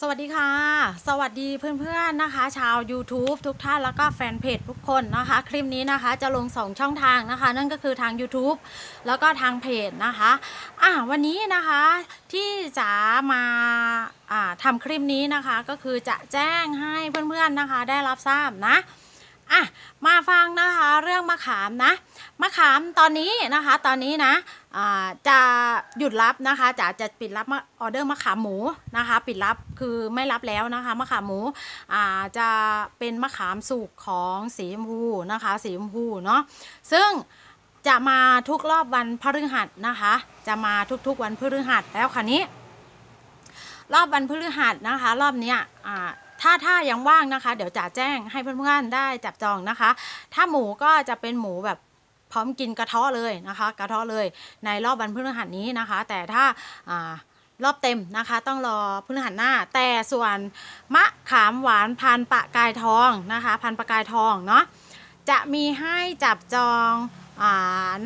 สวัสดีค่ะ สวัสดีเพื่อนๆนะคะ ชาว YouTube ทุกท่านแล้วก็แฟนเพจทุกคนนะคะ คลิปนี้นะคะจะลง 2 ช่องทางนะคะ นั่นก็คือทาง YouTube แล้วก็ทางเพจนะคะอะวันนี้นะคะที่จะมาอ่าทำคลิปนี้นะคะ ก็คือจะแจ้งให้เพื่อนๆนะคะ ได้รับทราบนะ อะมาฟังนะคะเรื่องมะขามนะมะขามตอนนี้นะคะ ตอนนี้นะจะหยุดรับนะคะจะจะปิดรับออเดอร์มะขามหมูนะคะ ปิดรับคือไม่รับแล้วนะคะมะขามหมูจะเป็นมะขามสุกของสีชมพูนะคะสีชมพูเนาะซึ่งจะมาทุกรอบวันพฤหัสนะคะ จะมาทุกๆวันพฤหัสแล้วคันนี้ รอบวันพฤหัสนะคะ รอบเนี้ยอ่า ถ้าถ้ายังว่างนะคะ เดี๋ยวจะแจ้งให้เพื่อนๆได้จับจองนะคะ ถ้าหมูก็จะเป็นหมูแบบพร้อมกินกระเทาะเลยนะคะ กระเทาะเลยในรอบวันพฤหัสนี้นะคะ แต่ถ้าอ่ารอบเต็มนะคะ ต้องรอพฤหัสหน้า แต่ส่วนมะขามหวานพันปะกายทองนะคะ พันปะกายทองเนาะจะมีให้จับจอง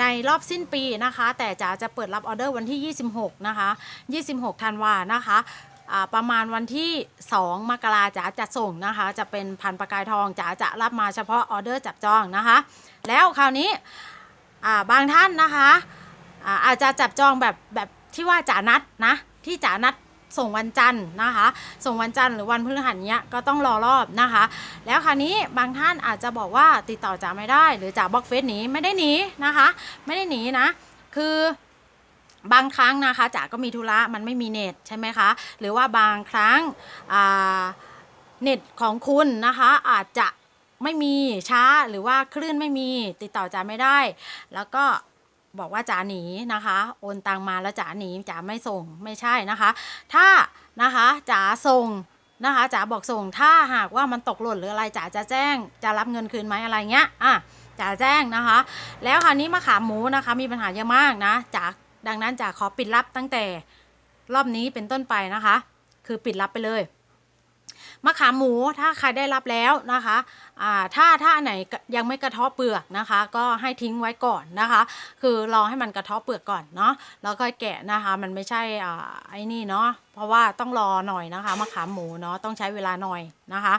ในรอบสิ้นปีนะคะ แต่จะจะเปิดรับออเดอร์วันที่ 26 นะคะ 26ธันวานะคะ ประมาณวันที่ 2 มกราจะจะส่งนะคะ จะเป็นพันธุ์ปะกายทองจะจะรับมาเฉพาะออเดอร์จับจองนะคะ แล้วคราวนี้บางท่านนะคะอาอาจจะจับจองแบบแบบที่ว่าจ๋านัดนะที่จ๋านัดส่งวันจันทร์นะคะ ส่งวันจันทร์หรือวันพฤหัสเนี้ยก็ต้องรอรอบนะคะ แล้วคราวนี้บางท่านอาจจะบอกว่าติดต่อจ๋าไม่ได้ หรือจ๋าบล็อกเฟซหนีไม่ได้หนีนะคะ ไม่ได้หนีนะ คือ บางครั้งนะคะจ๋าก็มีธุระมันไม่มีเน็ตใช่ไหมคะ หรือว่าบางครั้งเน็ตของคุณนะคะอาจจะไม่มีช้าหรือว่าคลื่นไม่มีติดต่อจ๋าไม่ได้ แล้วก็บอกว่าจ๋าหนีนะคะ โอนตังมาแล้วจ๋าหนีจ๋าไม่ส่งไม่ใช่นะคะ ถ้านะคะจ๋าส่งนะคะจ๋าบอกส่งถ้าหากว่ามันตกหล่นหรืออะไรจ๋าจะแจ้งจะรับเงินคืนไหมอะไรเงี้ยอะจ๋าแจ้งนะคะ แล้วคราวนี้มะขามหมูนะคะ มีปัญหาเยอะมากนะจ๋า ดังนั้นจ๋าขอปิดรับตั้งแต่รอบนี้เป็นต้นไปนะคะ คือปิดรับไปเลยมะขามหมูถ้าใครได้รับแล้วนะคะอ่าถ้าถ้าอันไหนยังไม่กระเทาะเปลือกนะคะ ก็ให้ทิ้งไว้ก่อนนะคะ คือรอให้มันกระเทาะเปลือกก่อนเนาะแล้วก็แกะนะคะมันไม่ใช่อ่าไอ้นี่เนาะเพราะว่าต้องรอหน่อยนะคะมะขามหมูเนาะต้องใช้เวลาหน่อยนะคะ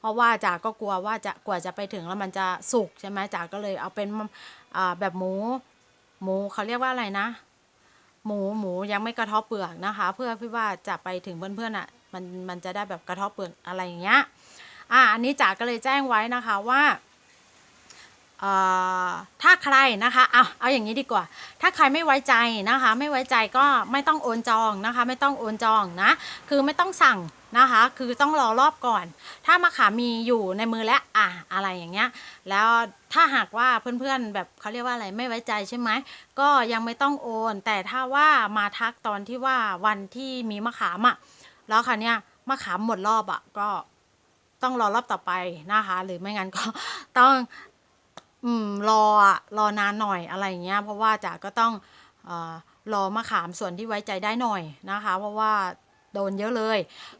เพราะว่าจาก็กลัวว่าจะกว่าจะไปถึงแล้วมันจะสุกใช่ไหมจ๋าก็เลยเอาเป็นอ่าแบบหมู หมูเขาเรียกว่าอะไรนะ หมูหมูยังไม่กระทาะเปลือกนะคะ เพื่อพี่ว่าจะไปถึงเพื่อนๆอะมันมันจะได้แบบกระทาะเปลือกอะไรอย่างเงี้ยอะอันนี้จ๋าก็เลยแจ้งไว้นะคะว่าเอ่อถ้าใครนะคะเอาเอาอย่างนี้ดีกว่า ถ้าใครไม่ไว้ใจนะคะ ไม่ไว้ใจก็ไม่ต้องโอนจองนะคะ ไม่ต้องโอนจองนะ คือไม่ต้องสั่งนะคะ คือต้องรอรอบก่อน ถ้ามะขามมีอยู่ในมือแล้วอะอะไรอย่างเงี้ย แล้วถ้าหากว่าเพื่อนๆแบบเขาเรียกว่าอะไรไม่ไว้ใจใช่ไหมก็ยังไม่ต้องโอน แต่ถ้าว่ามาทักตอนที่ว่าวันที่มีมะขามอะแล้วค่ะเนี่ยมะขามหมดรอบอะก็ต้องรอรอบต่อไปนะคะ หรือไม่งั้นก็ต้องอืมรออะรอนานหน่อยอะไรอย่างเงี้ยเพราะว่าจ๋าก็ต้องอ่อรอมะขามส่วนที่ไว้ใจได้หน่อยนะคะ เพราะว่า โดนเยอะเลย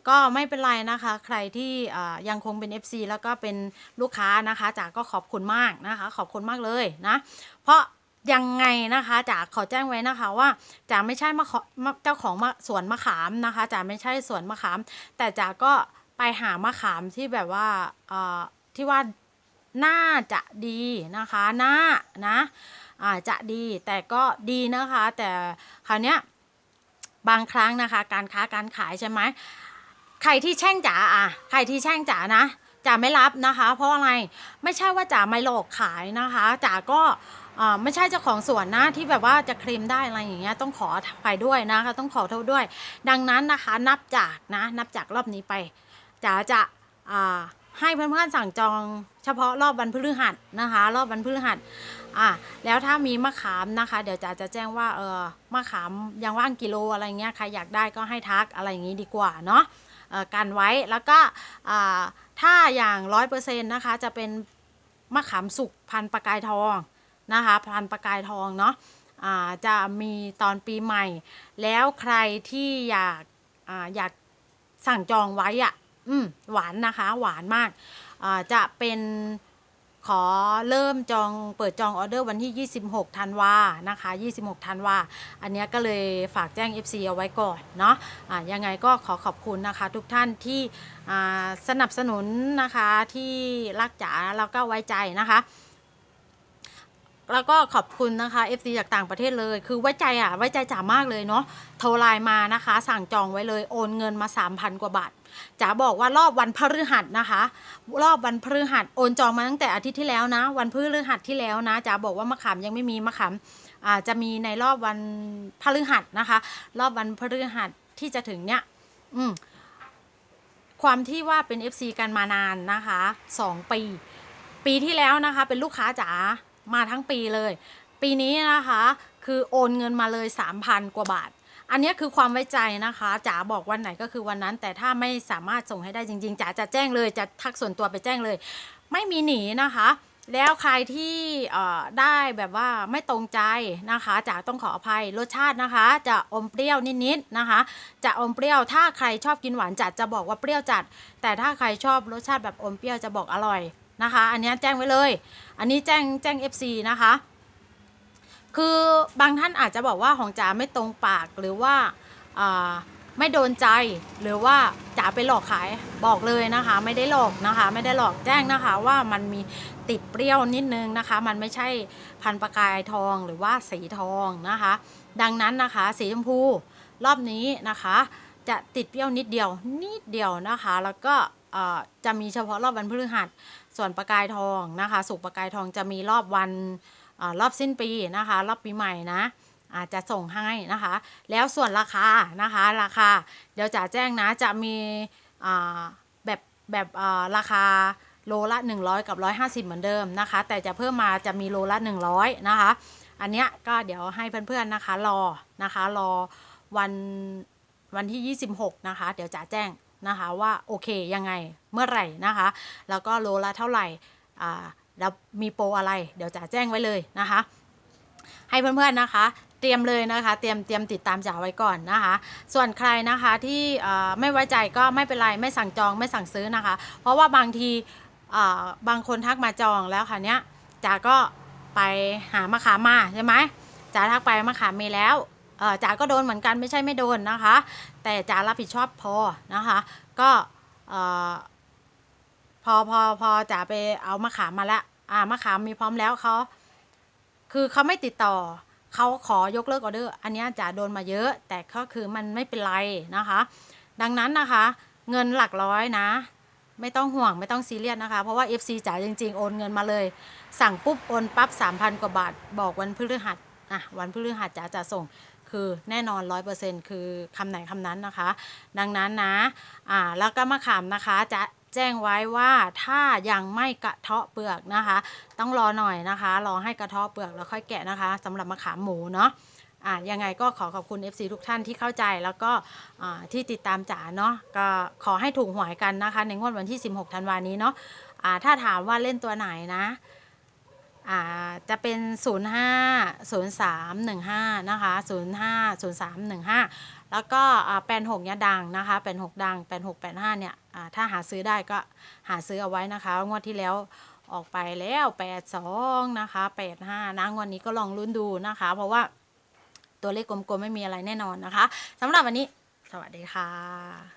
ก็ไม่เป็นไรนะคะ ใครที่ยังคงเป็น FC แล้วก็เป็นลูกค้านะคะจ๋าก็ขอบคุณมากนะคะ ขอบคุณมากเลยนะ เพราะยังไงนะคะจ๋าขอแจ้งไว้นะคะว่าจ๋าไม่ใช่มะขอเจ้าของสวนมะขามนะคะจ๋าไม่ใช่สวนมะขาม แต่จ๋าก็ไปหามะขามที่แบบว่าที่ว่าน่าจะดีนะคะน่านะอาจะดีแต่ก็ดีนะคะ แต่คราวเนี้ย บางครั้งนะคะ การค้าการขายใช่ไหมใครที่แช่งจ๋าอะใครที่แช่งจ๋านะจ๋าไม่รับนะคะ เพราะอะไรไม่ใช่ว่าจ๋าไม่หลอกขายนะคะจ๋าก็ไม่ใช่เจ้าของสวนนะที่แบบว่าจะเคลมได้อะไรอย่างเงี้ยต้องขออภัยด้วยนะคะต้องขอโทษด้วย ดังนั้นนะคะนับจากนะนับจากรอบนี้ไปจ๋าจะให้เพื่อนๆสั่งจองเฉพาะรอบวันพฤหัสนะคะ รอบวันพฤหัส อ่าแล้วถ้ามีมะขามนะคะ เดี๋ยวจ๋าจะแจ้งว่าเออมะขามยังว่างกิโลอะไรเงี้ยใครอยากได้ก็ให้ทักอะไรอย่างงี้ดีกว่าเนาะเออกันไว้แล้วก็อ่าถ้าอย่างร้อยเปอร์เซ็นต์นะคะจะเป็นมะขามสุกพันประกายทองนะคะพันประกายทองเนาะอ่าจะมีตอนปีใหม่ แล้วใครที่อยากอ่าอยากสั่งจองไว้อะอืมหวานนะคะหวานมากอ่าจะเป็น ขอเริ่มจองเปิดจองออเดอร์วันที่ 26ธันวานะคะ 26ธันวาอันนี้ก็เลยฝากแจ้ง FC เอาไว้ก่อนเนาะะยังไงก็ขอขอบคุณนะคะ ทุกท่านที่สนับสนุนนะคะที่รักจ๋าแล้วก็ไว้ใจนะคะ แล้วก็ขอบคุณนะคะ FC จากต่างประเทศเลย คือไว้ใจอะ ไว้ใจจ๋ามากเลยเนาะ โทรไลน์มานะคะ สั่งจองไว้เลย โอนเงินมา 3,000 กว่าบาท จ๋าบอกว่ารอบวันพฤหัสนะคะ รอบวันพฤหัส โอนจองมาตั้งแต่อาทิตย์ที่แล้วนะ วันพฤหัสที่แล้วนะ จ๋าบอกว่ามะขามยังไม่มีมะขามอ่าจะมีในรอบวันพฤหัสนะคะ รอบวันพฤหัสที่จะถึงเนี้ยอืม ความที่ว่าเป็น FC กันมานานนะคะสองปี ปีที่แล้วนะคะ เป็นลูกค้าจ๋า มาทั้งปีเลย ปีนี้นะคะ คือโอนเงินมาเลย 3,000 กว่าบาท อันนี้คือความไว้ใจนะคะจ๋าบอกวันไหนก็คือวันนั้น แต่ถ้าไม่สามารถส่งให้ได้จริงๆจ๋าจะแจ้งเลยจะทักส่วนตัวไปแจ้งเลย ไม่มีหนีนะคะแล้วใครที่เอ่อได้แบบว่าไม่ตรงใจนะคะจ๋าต้องขออภัยรสชาตินะคะ จะอมเปรี้ยวนิดๆนะคะ จะอมเปรี้ยวถ้าใครชอบกินหวานจัดจะบอกว่าเปรี้ยวจัด แต่ถ้าใครชอบรสชาติแบบอมเปรี้ยวจะบอกอร่อย นะคะ อันนี้แจ้งไว้เลย อันนี้แจ้งแจ้ง FC นะคะ คือบางท่านอาจจะบอกว่าของจ๋าไม่ตรงปากหรือว่าาไม่โดนใจหรือว่าจ๋าไปหลอกขายบอกเลยนะคะ ไม่ได้หลอกนะคะ ไม่ได้หลอกแจ้งนะคะ ว่ามันมีติดเปรี้ยวนิดนึงนะคะ มันไม่ใช่พันประกายทองหรือว่าสีทองนะคะ ดังนั้นนะคะ สีชมพูรอบนี้นะคะ จะติดเปรี้ยวนิดเดียวนิดเดียวนะคะ แล้วก็จะมีเฉพาะรอบวันพฤหัส ส่วนประกายทองนะคะสุกประกายทองจะมีรอบวันอรอบสิ้นปีนะคะ รอบปีใหม่นะอาจจะส่งให้นะคะ แล้วส่วนราคานะคะราคา เดี๋ยวจะแจ้งนะจะมีแบบแบบราคาโลละ 100 กับ 150 เหมือนเดิมนะคะ แต่จะเพิ่มมาจะมีโลละ 100 นะคะ อันเนี้ยก็เดี๋ยวให้เพื่อนๆนะคะรอนะคะรอวันวันที่ 26 นะคะ เดี๋ยวจะแจ้ง นะคะว่าโอเคยังไงเมื่อไหร่นะคะ แล้วก็โลละเท่าไหร่อ่าแล้วมีโปรอะไร เดี๋ยวจะแจ้งไว้เลยนะคะ ให้เพื่อนๆนะคะเตรียมเลยนะคะ เตรียมเตรียมติดตามจ๋าไว้ก่อนนะคะ ส่วนใครนะคะที่ไม่ไว้ใจก็ไม่เป็นไรไม่สั่งจองไม่สั่งซื้อนะคะ เพราะว่าบางทีบางคนทักมาจองแล้วค่ะเนี้ยจ๋าก็ไปหามะขามมาใช่ไหมจ๋าทักไปมะขามมีแล้ว จ๋าก็โดนเหมือนกันไม่ใช่ไม่โดนนะคะ แต่จ๋ารับผิดชอบพอนะคะ ก็พอพอพอจ๋าไปเอามะขามมาแล้วอ่ามะขามมีพร้อมแล้วเขาคือเขาไม่ติดต่อเขาขอยกเลิกออเดอร์ อันนี้จ๋าโดนมาเยอะ แต่ก็คือมันไม่เป็นไรนะคะ ดังนั้นนะคะ เงินหลักร้อยนะ ไม่ต้องห่วงไม่ต้องซีเรียสนะคะ เพราะว่า FC จ๋าจริง ๆ โอนเงินมาเลย สั่งปุ๊บโอนปั๊บ3,000 กว่าบาท บอกวันพฤหัสอะวันพฤหัสจ๋าจะส่ง คือแน่นอน 100%คือคำไหนคำนั้นนะคะ ดังนั้นนะอ่าแล้วก็มะขามนะคะจะแจ้งไว้ว่าถ้ายังไม่กระเทาะเปลือกนะคะ ต้องรอหน่อยนะคะ รอให้กระเทาะเปลือกแล้วค่อยแกะนะคะสำหรับมะขามหมูเนาะอะยังไงก็ขอขอบคุณ FC ทุกท่านที่เข้าใจแล้วก็อ่าที่ติดตามจ๋าเนาะก็ขอให้ถูกหวยกันนะคะ ในงวดวันที่ 16 ธันวานี้เนาะอ่าถ้าถามว่าเล่นตัวไหนนะ จะเป็น 05 03 15 นะคะ 05 03 15 แล้วก็แปนหกเนี่ยดังนะคะแปนหกดังแปนหกแปนห้าเนี่ยถ้าหาซื้อได้ก็หาซื้อเอาไว้นะคะ งวดที่แล้วออกไปแล้วแปดสองนะคะแปดห้านะงวดนี้ก็ลองลุ้นดูนะคะ เพราะว่าตัวเลขกลมๆ ไม่มีอะไรแน่นอนนะคะสำหรับวันนี้ สวัสดีค่ะ